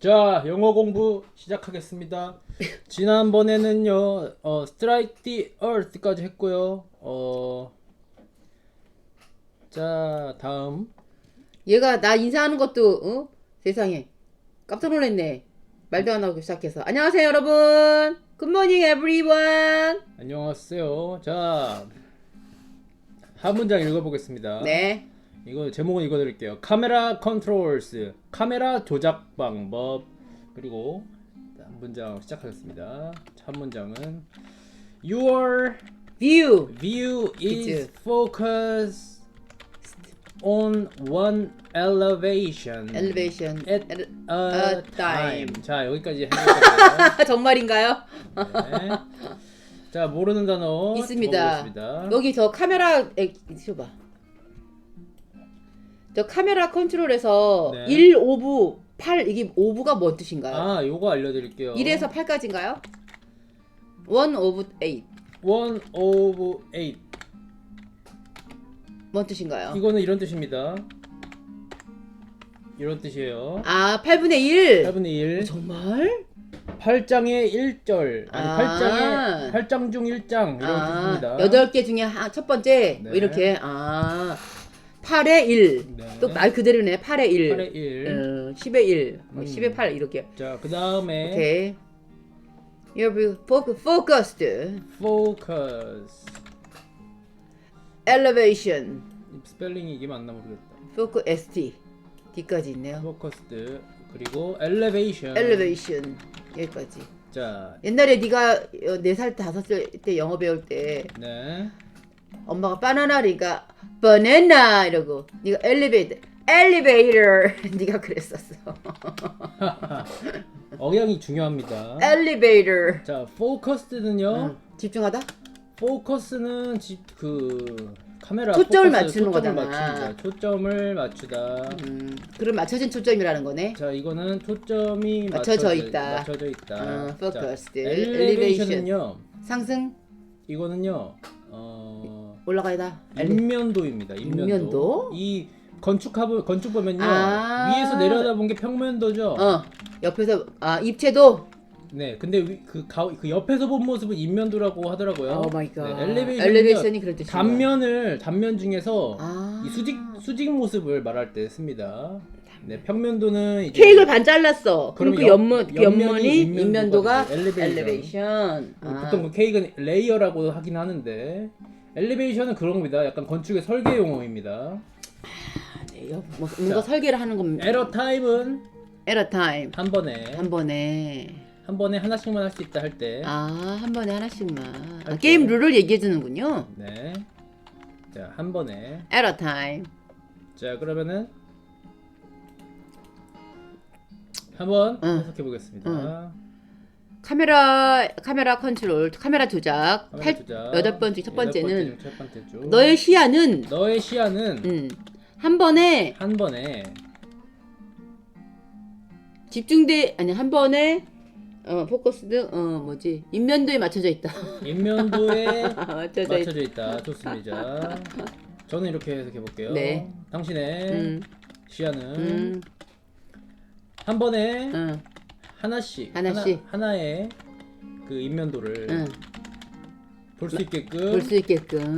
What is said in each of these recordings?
자, 영어 공부 시작하겠습니다. 지난번에는요, 어, Strike the Earth까지 했고요. 어, 자, 다음. 얘가 나 인사하는 것도 어? 세상에 깜짝 놀랐네. 말도 안 하고 시작해서 안녕하세요 여러분. 굿모닝 에브리원. 안녕하세요. 자, 한 문장 읽어보겠습니다. 네. 이거 제목은 읽어드릴게요. 카메라 컨트롤스, 카메라 조작 방법. 그리고 한 문장 시작하겠습니다. 한 문장은 Your 뷰. view is focused on one elevation 엘리베이션. at 엘- a a time. time. 자 여기까지 해볼게요. 정말인가요? 네. 자 모르는 단어 있습니다. 여기 저 카메라 에, 줘봐. 저 카메라 컨트롤에서 네. 1 오브 8 이게 오브가 뭔 뜻인가요? 아 요거 알려드릴게요. 1에서 8까지인가요? 1 오브 8. one of eight. 뭔 뜻인가요? 이거는 이런 뜻입니다. 이런 뜻이에요. 아, 8분의 1. 8분의 1. 정말? 8장의 1절 아니 아. 8장의 8장 중 1장 이런 뜻입니다. 여덟 개 중에 하, 첫 번째 뭐 네. 이렇게 아 8의 1. 네. 또 말 그대로네. 8의 1. 8의 1. 어, 10의 1. 어, 음. 10의 8 이렇게. 자, 그다음에 오케이. You're fo- focused. focus. Elevation. 스펠링이 이게 맞나 모르겠다. Focus ST. D까지 있네요. focused 그리고 elevation. Elevation. 여기까지. 자, 옛날에 네가 4살, 5살 때 영어 배울 때 네. 엄마가 바나나니까 바나나 이러고 네가 엘리베이터 엘리베이터 네가 그랬었어. 억양이 중요합니다. 엘리베이터. 자. 응. 집중하다? focus는 집 그 카메라 초점을 맞추는 초점을 거잖아. 맞추는 거야. 초점을 맞추다. 음, 그럼 맞춰진 초점이라는 거네. 자, 이거는 초점이 맞춰져 있다. 맞춰져 있다. 어, focused. 자, 엘리베이션은요. 상승 이거는요. 어, 올라가다. 엘리... 인면도입니다. 인면도. 인면도? 이 건축하부 건축 보면요. 아. 위에서 내려다본 게 평면도죠. 어 옆에서 아 입체도. 네. 근데 위- 그, 가, 그 옆에서 본 모습은 인면도라고 하더라고요. 오 마이 갓. 네. 엘리베이션이 그런 뜻이야. 단면을 단면 중에서 아. 이 수직 수직 모습을 말할 때 씁니다. 네, 평면도는 이제 케이크를 반 잘랐어. 그럼 그 그러면 연면 그 옆- 연면이 옆면이 인면도가. 엘리베이션. 엘리베이션. 아. 보통 그 케이크는 레이어라고 하긴 하는데 엘리베이션은 그런 겁니다. 약간 건축의 설계 용어입니다. 네, 옆- 뭐, 뭔가 자. 설계를 하는 겁니다. 에러 타임은 에러 타임. 한 번에 한 번에 한 번에 하나씩만 할 수 있다 할 때. 아 한 번에 하나씩만 아, 할 게임 때. 룰을 얘기해 주는군요. 네. 자, 한 번에. 에러 타임. 자, 그러면은 한번 응. 해석해 보겠습니다. 카메라 카메라 컨트롤 카메라 조작 카메라 팔- 조작. 여덟 번째 첫 번째는 번째 중 첫 번째 중. 너의 시야는 너의 시야는 음, 한 번에 한 번에 집중돼 아니 한 번에 어 포커스드 어 뭐지 인면도에 맞춰져 있다. 인면도에 맞춰져 있다. 맞춰져 있다. 좋습니다. 저는 이렇게 해석해 볼게요. 네. 당신의 음, 시야는 음, 한 번에 음, 하나씩, 하나씩. 하나, 의그 인면도를 음. 볼수 있게끔 볼 수 있게끔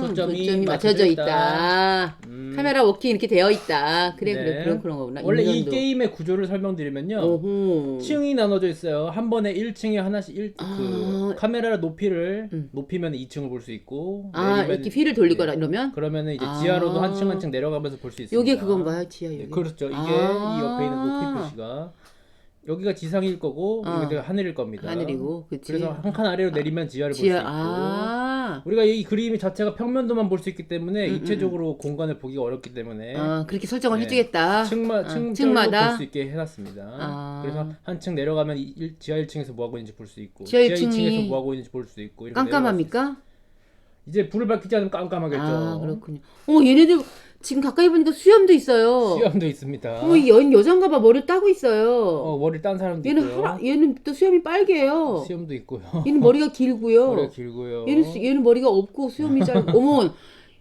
초점이 초점이 맞춰져 맞춰져 있다. 음, 카메라 워킹 이렇게 되어 있다. 그래 네. 그래 그런 그런 거구나. 원래 이 인면도. 게임의 구조를 설명드리면요. 오호. 층이 나눠져 있어요. 한 번에 1층에 하나씩 1, 그 아. 카메라 높이를 음. 높이면 2층을 볼 수 있고 아 내리면 이렇게 휠을 돌리거나 이러면 그러면은 이제 아. 지하로도 한 층 한 층 내려가면서 볼 수 있습니다. 요게 그건가요 지하 네, 요게? 그렇죠. 이게 아. 이 옆에 있는 높이 표시가 여기가 지상일 거고 어. 여기가 하늘일 겁니다. 하늘이고 그치 그래서 한 칸 아래로 내리면 지하를 볼 수 지하 있고 아, 우리가 이 그림 자체가 평면도만 볼 수 있기 때문에 음, 입체적으로 공간을 보기가 어렵기 때문에 아 그렇게 설정을 네. 해주겠다 층마, 아, 층별로 층마다? 볼수 있게 해놨습니다. 아. 그래서 한 층 내려가면 이- 일- 지하 1층에서 뭐 하고 있는지 볼 수 있고 지하 지하 1층이 2층에서 뭐 하고 있는지 볼 수 있고 이렇게 내려갈 수 깜깜합니까? 있어요. 이제 불을 밝히지 않으면 깜깜하겠죠. 아 그렇군요 어머 얘네들 지금 가까이 보니까 수염도 있어요 수염도 있습니다. 어머 이 여, 여잔가 봐 머리를 따고 있어요 어, 머리 딴 사람도 얘는 있고요. 하나, 얘는 또 수염이 빨개요 수염도 있고요. 얘는 머리가 길고요 머리가 길고요. 얘는 수, 얘는 머리가 없고 수염이 짧고 어머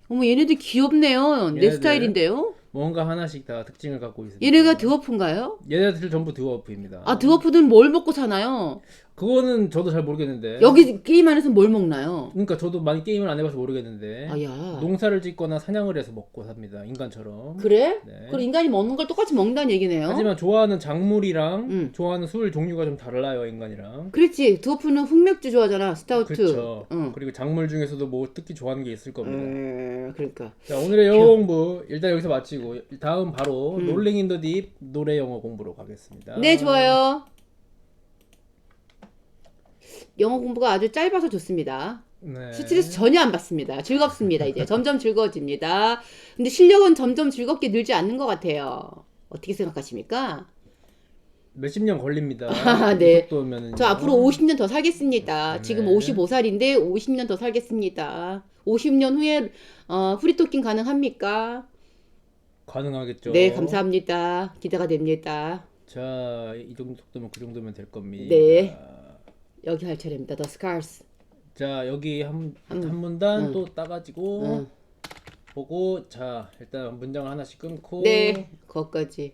어머 얘네들 귀엽네요 내 얘네들. 스타일인데요 뭔가 하나씩 다 특징을 갖고 있습니다. 얘네가 드워프인가요? 얘네들 전부 드워프입니다. 아 드워프들은 뭘 먹고 사나요? 그거는 저도 잘 모르겠는데. 여기 게임 안에서 뭘 먹나요? 그러니까 저도 많이 게임을 안 해봐서 모르겠는데. 아야. 농사를 짓거나 사냥을 해서 먹고 삽니다. 인간처럼. 그래? 네. 그럼 인간이 먹는 걸 똑같이 먹는다는 얘기네요. 하지만 좋아하는 작물이랑 음. 좋아하는 술 종류가 좀 달라요 인간이랑. 그렇지. 드워프는 흑맥주 좋아하잖아. 스타우트. 그렇죠. 응. 그리고 작물 중에서도 뭐 특히 좋아하는 게 있을 겁니다. 음, 그러니까. 자 오늘의 영어 공부 일단 여기서 마치고 다음 바로 음. 롤링 인 더 딥 노래 영어 공부로 가겠습니다. 네, 좋아요. 영어 공부가 아주 짧아서 좋습니다. 네. 스트레스 전혀 안 받습니다. 즐겁습니다. 이제 점점 즐거워집니다. 근데 실력은 점점 즐겁게 늘지 않는 것 같아요. 어떻게 생각하십니까? 몇십 년 걸립니다. 아, 네. 저 앞으로 50년 더 살겠습니다. 지금 네. 55살인데 50년 더 살겠습니다. 50년 후에 어, 프리토킹 가능합니까? 가능하겠죠. 네, 감사합니다. 기대가 됩니다. 자, 이 정도 속도면 그 정도면 될 겁니다. 네. 여기 할 차례입니다. The Scars. 자, 여기 한, 음. 한 문단 음. 또 따가지고 응. 보고 자, 일단 문장 을 하나씩 끊고 네, 거기까지.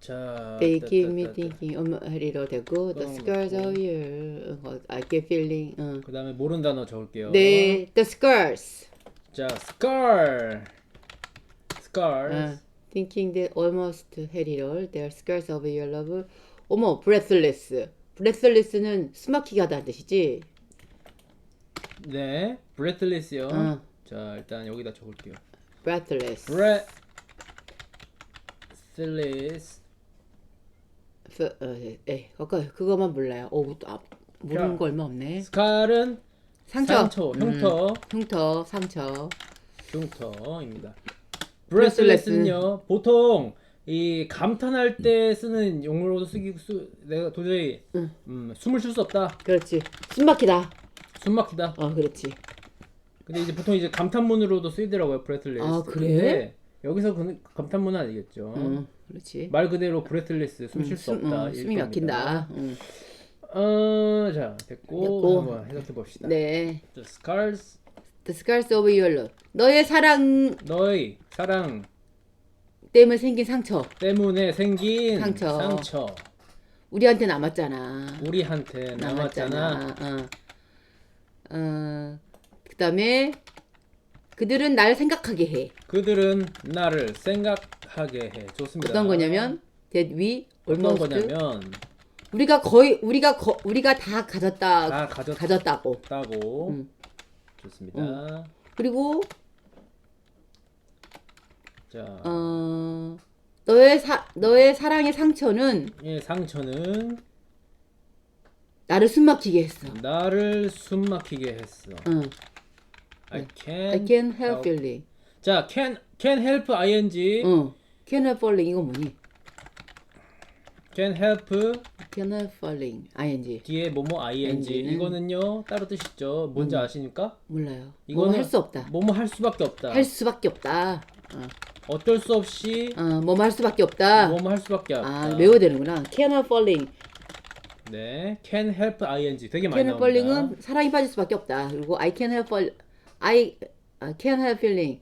자, They 따, give 따, me thinking. 엄마 해리로 되고 The 그런 Scars 거고. of you. 어, I get feeling. 응. 그 다음에 모르는 단어 적을게요. 네, The Scars. 자, scar. scars. 응. Thinking that almost 해리로 They are scars of your love. 어머, breathless. Breathless는 숨막히게 하다는 뜻이지? 네. breathless요. 응. 자, 일단 여기다 적을게요. breathless. breathless. 프- 어, 에, 그거 그거만 몰라요. 오, 또, 아, 모르는 자. 거 얼마 없네. scar은 상처. 상처, 음, 흉터, 흉터, 상처. 흉터입니다. breathless. breathless는요. 보통 이 감탄할 때 쓰는 용어로도 쓰기 쓰, 내가 도저히 응. 음, 숨을 쉴 수 없다. 그렇지. 숨막히다. 숨 막히다. 어, 그렇지. 근데 이제 보통 이제 감탄문으로도 쓰이더라고요. breathless. 아, 그래? 근데 여기서 그 감탄문 은 아니겠죠. 응, 그렇지. 말 그대로 breathless 숨쉴 수 숨- 없다. 어, 일 숨이 막힌다. 응. 어, 자 됐고, 됐고. 한번 해석해 봅시다. 네. The scars The scars of your love. 너의 사랑 너의 사랑 때문에 생긴 상처. 때문에 생긴 상처. 상처 우리한테 남았잖아. 우리한테 남았잖아. 남았잖아. 어. 어. 그다음에 그들은 날 생각하게 해. 그들은 나를 생각하게 해. 좋습니다. 어떤 거냐면 that we 어떤 almost 거냐면 우리가 거의 우리가 거, 우리가 다 가졌다 다 가졌다고. 가졌다고. 음. 좋습니다. 그리고 자, 어 너의 사 너의 사랑의 상처는 이 상처는 나를 숨막히게 했어. 나를 숨막히게 했어. 응. I can. I can't help feeling. 자, can can help ing. 응. Can't help falling 이거 뭐니? can help Can't help falling. ing. 뒤에 뭐뭐 ing. ing는? 이거는요 따로 뜻있죠. 뭔지 아십니까? 몰라요. 이거는 뭐뭐 할수 없다. 뭐뭐 할 수밖에 없다. 할 수밖에 없다. 어, 어쩔 수 없이 어 뭐뭐 할 수밖에 없다. 뭐뭐 할 수밖에 없다. 아 외워야 되는구나. Can't help falling. 네, can help ing 되게 많이 Can't 나옵니다. falling은 사랑이 빠질 수밖에 없다. 그리고 I can't help fall. I 아, can't help feeling.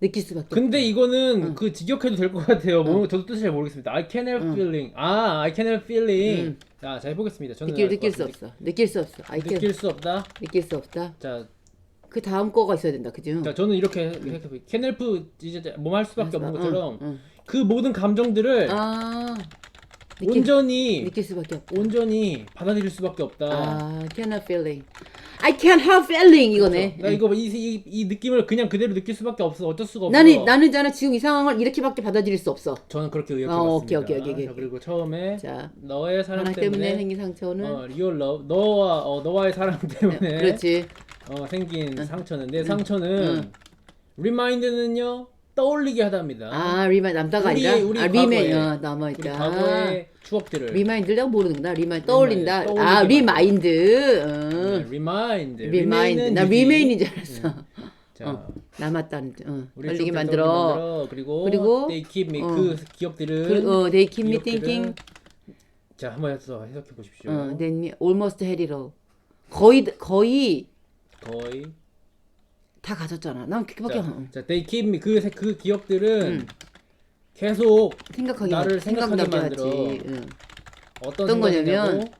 느낄 수밖에. 근데 이거는 그 직역해도 될 것 같아요. 뭐 저도 뜻을 잘 모르겠습니다. I can help feeling. 아, I can help feeling. 자, 자 해보겠습니다. 저는 느낄 알 것 느낄 수. 없어. 느낄 수 없어. I can 느낄 수 없다. 느낄 수 없다. 자, 그 다음 거가 있어야 된다. 그죠? 자 저는 이렇게 생각해요. help 이제 뭐할 수밖에 없는 응, 것처럼 응. 그 모든 감정들을 아 느낄, 온전히 느낄 수밖에 없다. 온전히 받아들일 수밖에 없다. 아 can't help feeling. I can't help feeling 이거네. 나 이거 이, 이, 이 느낌을 그냥 그대로 느낄 수밖에 없어. 어쩔 수가 없어. 나는 나는잖아 지금 이 상황을 이렇게밖에 받아들일 수 없어. 저는 그렇게 어, 의역해봤습니다. 오케이, 오케이, 오케이, 오케이. 자, 그리고 처음에 자 너의 사랑 때문에, 때문에 생긴 상처는 어, 리얼 러브 너와 어, 너와의 사랑 때문에 그렇지. 어, 생긴 상처는 내 상처는 리마인드는요 떠올리게 하답니다. 아 리마인 남다가 우리- 아니라 우리 아 리메인 어, 남아 우리 있다. 과거의 추억들을 리마인드 내가 모르는구나. 리마인 떠올린다. 떠올리게 아. 리마인드. 어. 리마인드 리마인드. 나 리메인인 줄 알았어. 자, 남았다는 어. 우리 떨리게 추억들 만들어. 떠올리게 만들어. 그리고 그리고, they keep me 어. 그 기업들은 그, 어, they keep me 기업들은- thinking. 자 한번 더 해석해 보십시오. 어, then almost had it all. 거의 거의 거의 다 가졌잖아. 난 그밖에 자, 안- 자, they keep me 그, 세- 그 기억들은 음. 계속 생각하게 나를 생각하게 하지. 만들어. 응. 어떤 어떤 거냐면-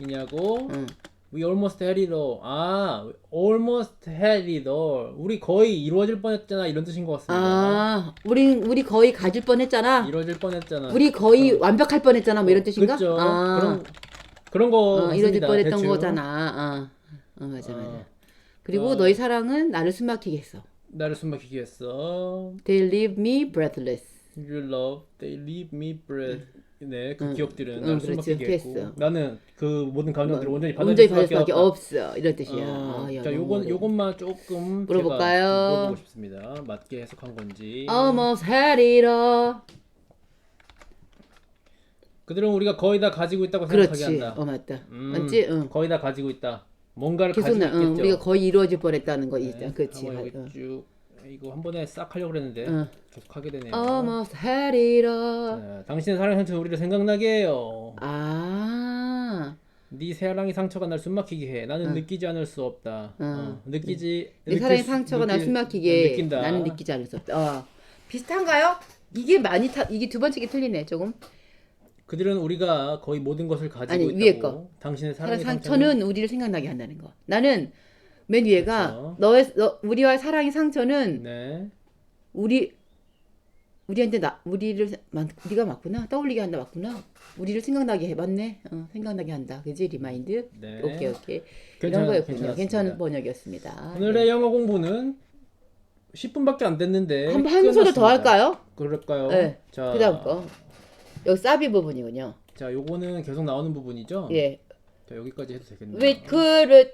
이냐고 응. we almost had it all 아 almost had it all 우리 거의 이루어질 뻔했잖아 이런 뜻인 것 같습니다 아, 우리 우리 거의 가질 뻔했잖아. 이루어질 뻔했잖아 우리 거의 완벽할 뻔했잖아. 뭐 이런 뜻인가? 그죠 아, 그런 그런 거 어, 이루어질 같습니다, 뻔했던 대충. 거잖아. 어, 어 맞아 맞아. 어, 그리고 어. 너희 사랑은 나를 숨막히게 했어. 나를 숨막히게 했어 They leave me breathless. Your love, they leave me breath. 네, 그 응. 기억들은 응, 나를. 숨막히게 했고 됐어. 나는 그 모든 감정들을 온전히 받아들일 온전히 받을 수밖에 수밖에 없다. 없어. 이런 뜻이야. 어, 아, 야, 자, 요건 어려워. 요것만 조금 물어볼까요? 물어보고 싶습니다. 맞게 해석한 건지. Almost had it all. 그들은 우리가 거의 다 가지고 있다고 생각하게 그렇지. 한다. 어 맞다. 음, 맞지? 응. 거의 다 가지고 있다. 뭔가를 계속 가지고 나, 응, 있겠죠. 우리가 거의 이루어질 뻔했다는 거 있잖아. 네, 그렇지. 한번 여기 어. 쭉 이거 한 번에 싹 하려고 그랬는데 응. 계속 하게 되네요. Almost had it all. 자, 당신의 사랑의 상처는 우리를 생각나게 해요. 아, 네 사랑의 상처가 날 숨막히게 해. 나는 느끼지 않을 수 없다. 응. 어, 느끼지. 내 느낄 사랑의 수- 상처가 날 느낄- 숨막히게 느낀다. 나는 느끼지 않을 수 없다. 어. 비슷한가요? 이게 많이 타 이게 두 번째 게 틀리네 조금. 그들은 우리가 거의 모든 것을 가지고 아니, 있다고. 거. 당신의 사랑의 사랑의 상처는 우리를 생각나게 한다는 거. 나는 맨 위에가 그쵸. 너의 너, 우리와의 사랑의 상처는 네. 우리 우리한테 나 우리를 만- 우리가 맞구나 떠올리게 한다 맞구나 우리를 생각나게 해 맞네 어, 생각나게 한다 그지 리마인드 네. 오케이 오케이 괜찮- 이런 거였군요 괜찮았습니다. 괜찮은 번역이었습니다 오늘의 영어 공부는 10분밖에 안 됐는데 한 한 소절 더. 할까요? 그럴까요? 네. 자, 그다음 거 여기 사비 부분이군요 자, 요거는 계속 나오는 부분이죠? 예 자, 여기까지 해도 되겠네요. could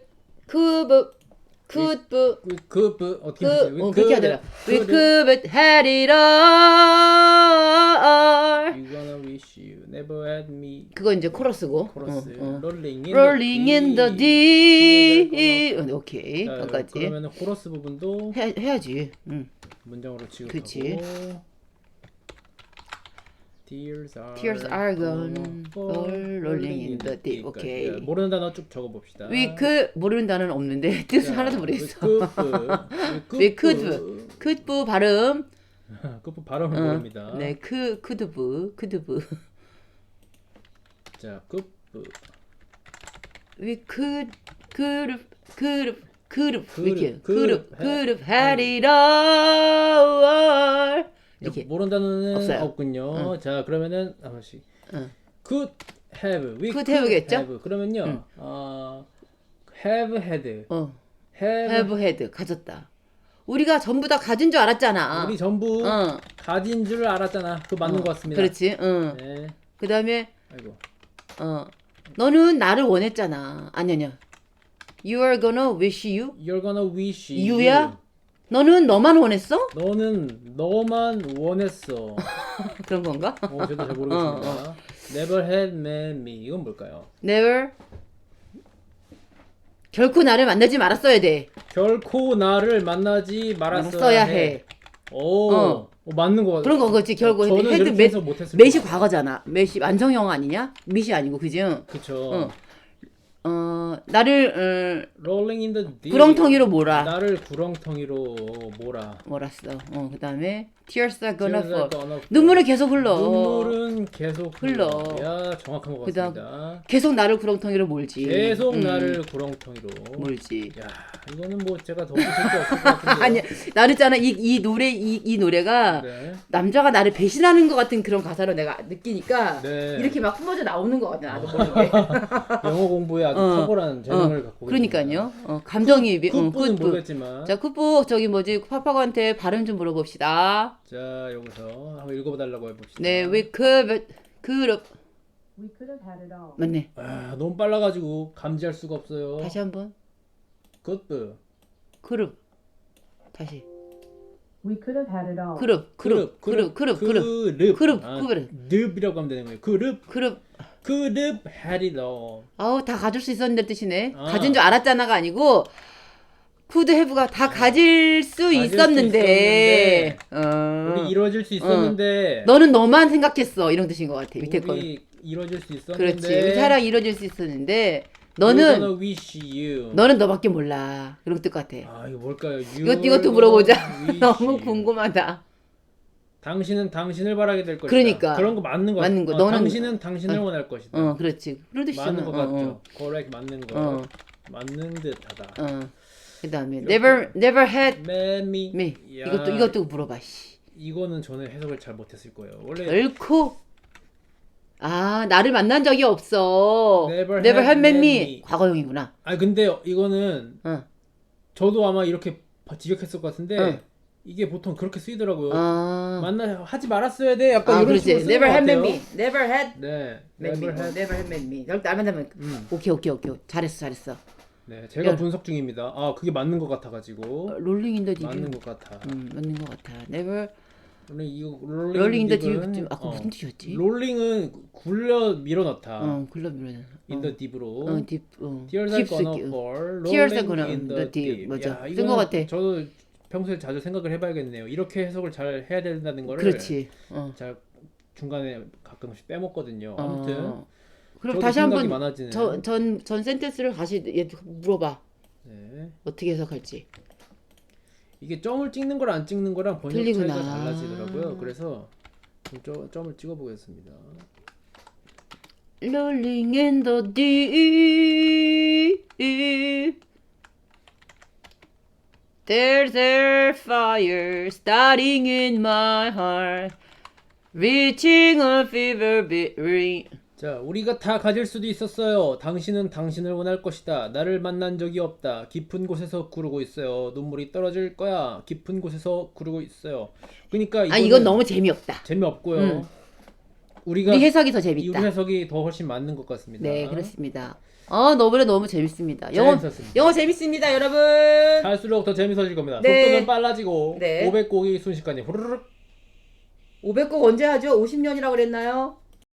could could 그, 그, 그 어떻게 그, 하세요? 어, 그렇게 하더라. We could had it all. You gonna wish you never had me. 그거 이제 코러스고. 코러스. 어, 어. Rolling in Rolling in the deep. 어, 오케이. 자, 거기까지. 그러면 코러스 부분도 해, 해야지. 응. 문장으로 취급하고. 그치. Tears are, Tears are gone, fall rolling in the deep. 오케이. 자, 모르는 단어 쭉 적어봅시다. We could 모르는 단어는 없는데 뜻을 하나도 모르겠어. We We could. could 발음. 끝부 발음을 어, 모릅니다. 네, 그 could부, could부. 자, 끝부. We could, could, could, could, could, 이렇게 could could, could had it all. 이렇게. 단어는 없어요. 없군요. 자, 그러면은 한 번씩. 응. could have. We could have겠죠? have. 그러면요. 어, have had. 어, have, have had 가졌다. 우리가 전부 다 가진 줄 알았잖아. 우리 전부 어, 가진 줄 알았잖아. 그거 맞는 것 같습니다. 그렇지. 응. 네. 그 다음에 아이고. 어, 너는 나를 원했잖아. 아니 아니야. You are gonna wish you. You're gonna wish You야? you. 너는 너만 원했어? 너는 너만 원했어. 그런 건가? 어, 저도 잘 모르겠습니다. Never had met me. 이건 뭘까요? Never. 결코 나를 만나지 말았어야 돼. 결코 나를 만나지 말았어야, 말았어야 해. 해. 오, 어. 어, 맞는 거 같아요. 그런 거겠지. 결국 저는 헤드 못했을 몇이 거예요. 과거잖아. 몇이 완성형 아니냐? 밑이 아니고 그죠? 그쵸. 어. 어, 나를 Rolling in the 어, deep. 구렁텅이로 몰아. 나를 구렁텅이로 몰아. 몰았어. 어, 그다음에 tears are gonna Tears are fall. gonna fall. 눈물은 계속 흘러. 눈물은 계속 흘러. 야, 정확한 것 그다음- 같습니다. 계속 나를 구렁텅이로 몰지. 계속 음, 나를 구렁텅이로. 몰지. 야, 이거는 뭐 제가 더 붙일 게 없을 것 같은데. 아니, 나는 있잖아. 이, 이 노래 이, 이 노래가 네. 남자가 나를 배신하는 것 같은 그런 가사로 내가 느끼니까 네. 이렇게 막 뿜어져 나오는 것 같아. 나도 모르게. 영어 공부에 아주 어. 탁월한 재능을 갖고 그러니까요. 어, 감정이입이. 응, 굿부는 굿부. 모르겠지만 자, 굿부 저기 뭐지? 파파고한테 발음 좀 물어봅시다. 자 여기서 한번 읽어달라고 해봅시다. 네, we could 그룹 We could have had it all. 맞네. 아, 너무 빨라가지고 감지할 수가 없어요. 다시 한번 그룹 다시 We could have had it all. 그룹 그룹 그룹 그룹 그룹 그룹 그룹, 아, 그룹. 늪이라고 하면 되는 거예요. 그룹 그룹 그룹 had it all. 아우 다 가질 수 있었는데 뜻이네. 아. 가진 줄 알았잖아가 아니고 쿠드 해브가 다 가질 수 가질 수 있었는데, 어. 우리 이루어질 수 있었는데 너는 너만 생각했어 이런 뜻인 것 같아 밑에 거. 우리 이루어질 수 있었는데 그렇지. 우리 사랑 이루어질 수 있었는데 너는 gonna wish you. 너는 너밖에 몰라. 그런 뜻 같아. 아 이거 뭘까요? 이것 이것도 물어보자. 너무. 궁금하다. 당신은 당신을 바라게 될 것이다. 그러니까. 그런 거 맞는 거. 맞는 거. 어, 너는- 당신은 당신을 어. 원할 것이다. 어, 그렇지. 그런 뜻이잖아. 맞는 거 어, 같죠. correct 맞는 거. 어. 맞는 듯하다. 어. 어. 그다음에 never never had 매미. me. 야, 이것도 이것도 물어봐. 씨. 이거는 저는 해석을 잘 못했을 거예요. 원래 결코 아 나를 만난 적이 없어. Never never had had met met me. me. 과거형이구나. 아 근데 이거는 어. 저도 아마 이렇게 지적했을 것 같은데 어. 이게 보통 그렇게 쓰이더라고요. 아, 만나 하지 말았어야 돼. 약간 아 이런 그렇지. 식으로 쓰는 never 것 had met 같아요. me. never had 네, met me. never had. never had met me. 절대 안 만나면 음, 오케이 오케이 오케이. 잘했어 잘했어. 네, 제가 야. 분석 중입니다. 아, 그게 맞는 것 같아가지고 롤링 인더 딥. 맞는 것 같아. 음 맞는 것 같아. never 이거 롤링 롤링 인더 딥은, 딥. 아까 어, 무슨 뜻이었지? 롤링은 굴려 밀어넣다. 어 글러 밀어는. 인더 딥으로. 어 딥. 어. Tears are fall. Tears are rolling gonna in the the deep. deep. 맞아. 야, 쓴 이거는 것 같아. 저도 평소에 자주 생각을 해봐야겠네요. 이렇게 해석을 잘 해야 된다는 거를 그렇지. 어. 잘 중간에 가끔씩 빼먹거든요. 어. 아무튼 그럼 저도 다시 생각이 한번 많아지는. 전전 전 센텐스를 다시 얘 물어봐. 네. 어떻게 해석할지. 이게 점을 찍는 거랑 안 찍는 거랑 번역 틀리구나. 차이가 달라지더라고요. 그래서 좀 점- 점을 찍어보겠습니다. Rolling in the deep. There's a fire starting in my heart, reaching a fever ring. 자, 우리가 다 가질 수도 있었어요. 당신은 당신을 원할 것이다. 나를 만난 적이 없다. 깊은 곳에서 구르고 있어요. 눈물이 떨어질 거야. 깊은 곳에서 구르고 있어요. 그러니까 아 이건 너무 재미없다. 재미없고요. 음. 우리가 우리 해석이 더 이 재밌다. 우리 해석이 더 훨씬 맞는 것 같습니다. 네 그렇습니다. 어 너무나 너무 재밌습니다. 잘 영어 썼습니다. 영어 재밌습니다 여러분. 갈수록 더 재밌어질 겁니다. 네. 속도는 빨라지고 네. 500곡이 순식간에 후루룩 500곡 언제 하죠? 50년이라고 그랬나요?